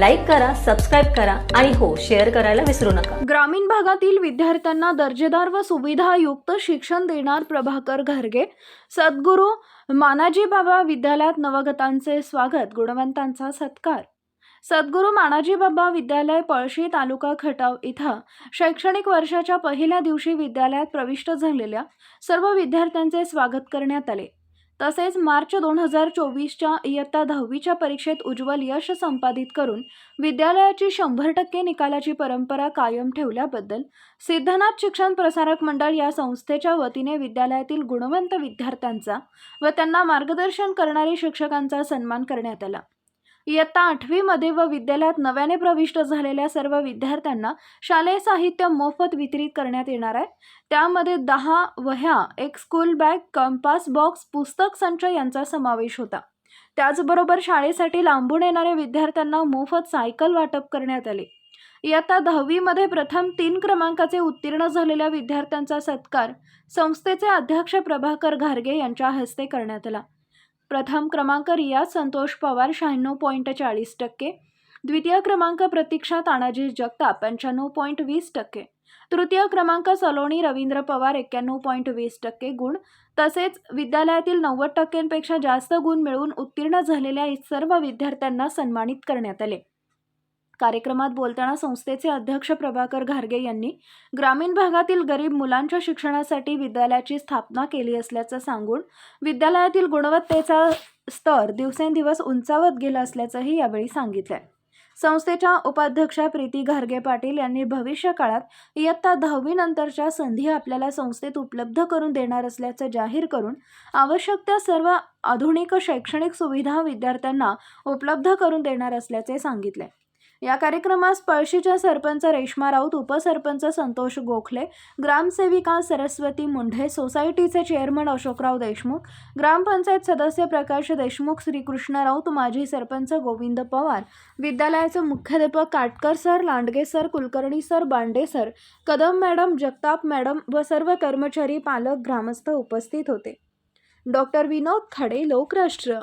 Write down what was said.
Like करा subscribe करा आणि हो शेअर करायला विसरू नका. ग्रामीण भागातील विद्यार्थ्यांना दर्जेदार व सुविधायुक्त शिक्षण देणार प्रभाकर घरगे. सद्गुरू मानाजी बाबा विद्यालयात नवगतांचे स्वागत गुणवंतांचा सत्कार. सद्गुरू मानाजी बाबा विद्यालय पळशी तालुका खटाव इथं शैक्षणिक वर्षाच्या पहिल्या दिवशी विद्यालयात प्रविष्ट झालेल्या सर्व विद्यार्थ्यांचे स्वागत करण्यात आले. तसेच मार्च दोन हजार चोवीसच्या इयत्ता दहावीच्या परीक्षेत उज्ज्वल यश संपादित करून विद्यालयाची शंभर टक्के निकालाची परंपरा कायम ठेवल्याबद्दल सिद्धनाथ शिक्षण प्रसारक मंडळ या संस्थेच्या वतीने विद्यालयातील गुणवंत विद्यार्थ्यांचा व त्यांना मार्गदर्शन करणारी शिक्षकांचा सन्मान करण्यात आला. इयत्ता आठवीमध्ये व विद्यालयात नव्याने प्रविष्ट झालेल्या सर्व विद्यार्थ्यांना शालेय साहित्य मोफत वितरित करण्यात येणार आहे. त्यामध्ये दहा वह्या एक स्कूल बॅग कंपास बॉक्स पुस्तक संच यांचा समावेश होता. त्याचबरोबर शाळेसाठी लांबून येणाऱ्या विद्यार्थ्यांना मोफत सायकल वाटप करण्यात आले. इयत्ता दहावीमध्ये प्रथम तीन क्रमांकाचे उत्तीर्ण झालेल्या विद्यार्थ्यांचा सत्कार संस्थेचे अध्यक्ष प्रभाकर घारगे यांच्या हस्ते करण्यात आला. प्रथम क्रमांक रिया संतोष पवार शहाण्णव पॉईंट चाळीस टक्के. द्वितीय क्रमांक प्रतीक्षा तानाजी जगताप पंच्याण्णव पॉईंट वीस टक्के. तृतीय क्रमांक सलोनी रवींद्र पवार एक्क्याण्णव पॉईंट वीस टक्के गुण. तसेच विद्यालयातील नव्वद टक्क्यांपेक्षा जास्त गुण मिळवून उत्तीर्ण झालेल्या सर्व विद्यार्थ्यांना सन्मानित करण्यात आले. कार्यक्रमात बोलताना संस्थेचे अध्यक्ष प्रभाकर घारगे यांनी ग्रामीण भागातील गरीब मुलांच्या शिक्षणासाठी विद्यालयाची स्थापना केली असल्याचं सांगून विद्यालयातील गुणवत्तेचा स्तर दिवसेंदिवस उंचावत गेला असल्याचंही यावेळी सांगितलंय. संस्थेच्या उपाध्यक्षा प्रीती घारगे पाटील यांनी भविष्य काळात इयत्ता दहावीनंतरच्या संधी आपल्याला संस्थेत उपलब्ध करून देणार असल्याचं जाहीर करून आवश्यक त्या सर्व आधुनिक शैक्षणिक सुविधा विद्यार्थ्यांना उपलब्ध करून देणार असल्याचे सांगितले या कार्यक्रमास पळशीच्या सरपंच रेश्मा राऊत उपसरपंच संतोष गोखले ग्रामसेविका सरस्वती मुंढे सोसायटीचे चेअरमन अशोकराव देशमुख ग्रामपंचायत सदस्य प्रकाश देशमुख श्रीकृष्ण राऊत माजी सरपंच गोविंद पवार विद्यालयाचे मुख्याध्यापक Katkar sir Landge sir Kulkarni sir Bande sir Kadam madam Jagtap madam व सर्व कर्मचारी पालक ग्रामस्थ उपस्थित होते. डॉक्टर विनोद खाडे लोकराष्ट्र.